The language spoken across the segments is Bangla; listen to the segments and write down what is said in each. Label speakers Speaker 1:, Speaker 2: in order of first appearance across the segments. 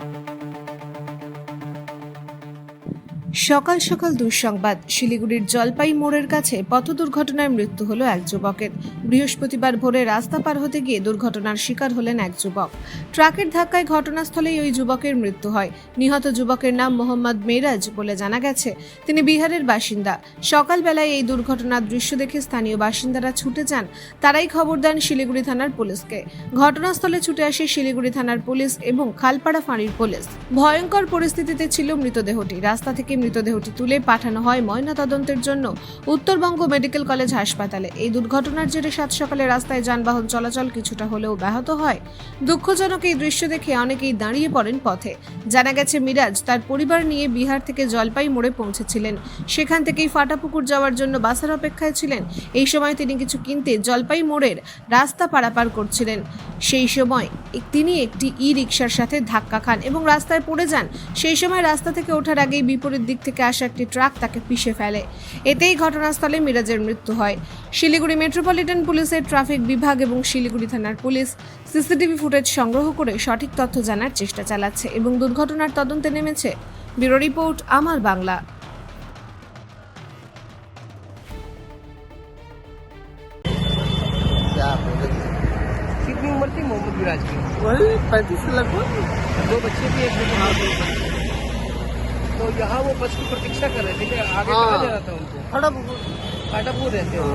Speaker 1: thank you সকাল সকাল দুঃসংবাদ। শিলিগুড়ির জলপাই মোড়ের কাছে পথ দুর্ঘটনায় মৃত্যু হলো এক যুবকের। বৃহস্পতিবার ভোরে রাস্তা পার হতে গিয়ে দুর্ঘটনার শিকার হলেন এক যুবক। ট্রাকের ধাক্কায় ঘটনাস্থলেই ওই যুবকের মৃত্যু হয়। নিহত যুবকের নাম মোহাম্মদ মেরাজ বলে জানা গেছে, তিনি বিহারের বাসিন্দা। সকালবেলায় এই দুর্ঘটনার দৃশ্য দেখে স্থানীয় বাসিন্দারা ছুটে যান। তারাই খবর দেন শিলিগুড়ি থানার পুলিশকে। ঘটনাস্থলে ছুটে আসে শিলিগুড়ি থানার পুলিশ এবং খালপাড়া ফাঁড়ির পুলিশ। ভয়ঙ্কর পরিস্থিতিতে ছিল মৃতদেহটি। রাস্তা থেকে মৃতদেহটি তুলে পাঠানো হয় ময়নাতদন্তের জন্য। উত্তরবঙ্গ মেডিকেল কলেজ হাসপাতালে। এই দুর্ঘটনার জেরে সাত সকালে রাস্তায় যানবাহন চলাচল কিছুটা হলেও ব্যাহত হয়। দুঃখজনক এই দৃশ্য দেখে অনেকেই দাঁড়িয়ে পড়েন পথে। জানা গেছে, মিরাজ তার পরিবার নিয়ে বিহার থেকে জলপাই মোড়ে পৌঁছেছিলেন। সেখান থেকেই ফাটাপুকুর যাওয়ার জন্য বাসের অপেক্ষায় ছিলেন। এই সময় তিনি কিছু কিনতে জলপাই মোড়ের রাস্তা পারাপার করছিলেন। সেই সময় তিনি একটি ই রিক্সার সাথে ধাক্কা খান এবং রাস্তায় পড়ে যান। সেই সময় রাস্তা থেকে ওঠার আগেই বিপরীত দিক থেকে আসা একটি ট্রাক তাকে পিষে ফেলে এতেই ঘটনাস্থলে মিরাজের মৃত্যু হয় শিলিগুড়ি মেট্রোপলিটন পুলিশের ট্রাফিক বিভাগ এবং শিলিগুড়ি থানার পুলিশ সিসিটিভি ফুটেজ সংগ্রহ করে সঠিক তথ্য জানার চেষ্টা চালাচ্ছে এবং দুর্ঘটনার তদন্তে নেমেছে ব্যুরো রিপোর্ট আমার বাংলা
Speaker 2: क्या बोलेंगे
Speaker 3: कितनी उम्र थी मोहम्मद विराज की
Speaker 2: वही पैंतीस लगभग
Speaker 3: दो बच्चे भी एक बेटे तो यहाँ वो बस की प्रतीक्षा कर रहे थे आगे
Speaker 2: हाँ।
Speaker 3: कहाँ जाना था उनको?
Speaker 2: खड़ा
Speaker 3: फाटापुर रहते हो।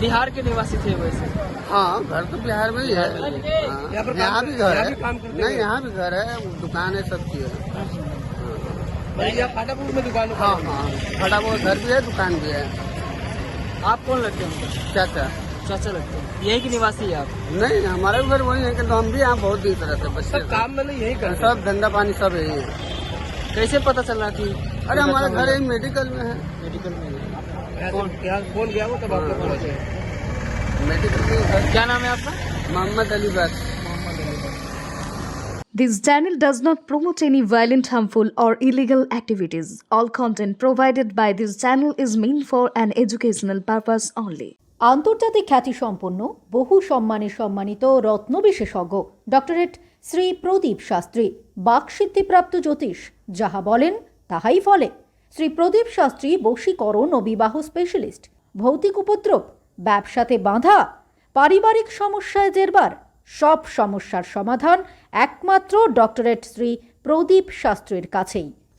Speaker 3: बिहार के निवासी थे वैसे
Speaker 2: हाँ घर तो बिहार में ही है। हाँ,
Speaker 3: यहाँ पर काम
Speaker 2: यहाँ भी घर है।
Speaker 3: भी काम करते
Speaker 2: नहीं यहाँ भी घर है। दुकान है सब चीज़ है।
Speaker 3: भाई फाटापुर में दुकान
Speaker 2: हाँ हाँ। वो घर भी है दुकान भी है।
Speaker 3: आप कौन लगते हैं? उनका
Speaker 2: चाचा
Speaker 3: चाचा लगते हैं। यही की निवासी है आप?
Speaker 2: नहीं हमारे घर वही है तो हम भी यहाँ बहुत दिन से रहते हैं बच्चे
Speaker 3: सब काम मतलब यही करते
Speaker 2: सब धंधा पानी सब यही है।
Speaker 3: कैसे पता चलना कि
Speaker 2: अरे हमारे घर यही मेडिकल में है।
Speaker 3: मेडिकल में कौन? यहाँ कौन गया वो तब आपको।
Speaker 2: मेडिकल में
Speaker 3: क्या नाम है आपका?
Speaker 2: मोहम्मद अली बस।
Speaker 4: This channel does not promote any violent, harmful, or illegal activities. All content provided by this channel is meant for an educational purpose only.
Speaker 5: আন্তর্জাতিক খ্যাতিসম্পন্ন, বহু সম্মানে সম্মানিত রত্ন বিশেষজ্ঞ ডক্টরেট শ্রী প্রদীপ শাস্ত্রী বাকসিদ্ধিপ্রাপ্ত জ্যোতিষ, যাহা বলেন, তাহাই ফলে। শ্রী প্রদীপ শাস্ত্রী বশীকরণ ও বিবাহ স্পেশালিস্ট ভৌতিক উপদ্রব, ব্যবসাতে বাঁধা, পারিবারিক সমস্যায় জেরবার, সব সমস্যার সমাধান একমাত্র ডক্টরেট শ্রী প্রদীপ শাস্ত্রীর কাছেই।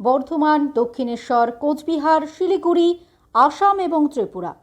Speaker 5: বর্ধমান দক্ষিণেশ্বর কোচবিহার শিলিগুড়ি আসাম এবং ত্রিপুরা।